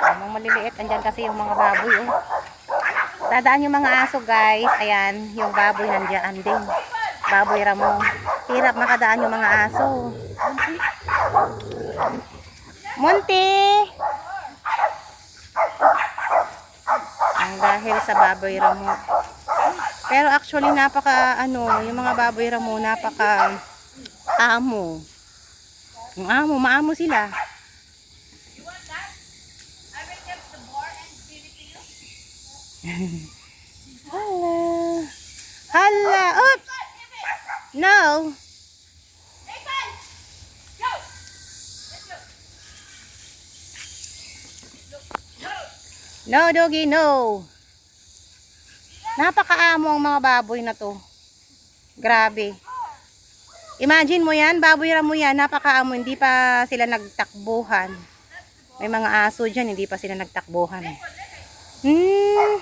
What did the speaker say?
Mga maliliit, andyan kasi yung mga baboy, oh. Dadaan yung mga aso, guys. Ayan, yung baboy nandiyan din. Baboy ramo. Hirap makadaan yung mga aso. Munti! Ang dahil sa baboy ramo. Pero actually, napaka, ano, yung mga baboy ramo, napaka amo. Ang amo, maamo sila. Hala. Hala. Oops. No. No, doggy, no. Napakaamo ang mga baboy na to. Grabe. Imagine mo yan, baboy mo yan, napakaamo, hindi pa sila nagtakbuhan. May mga aso dyan, hindi pa sila nagtakbuhan. Hmm.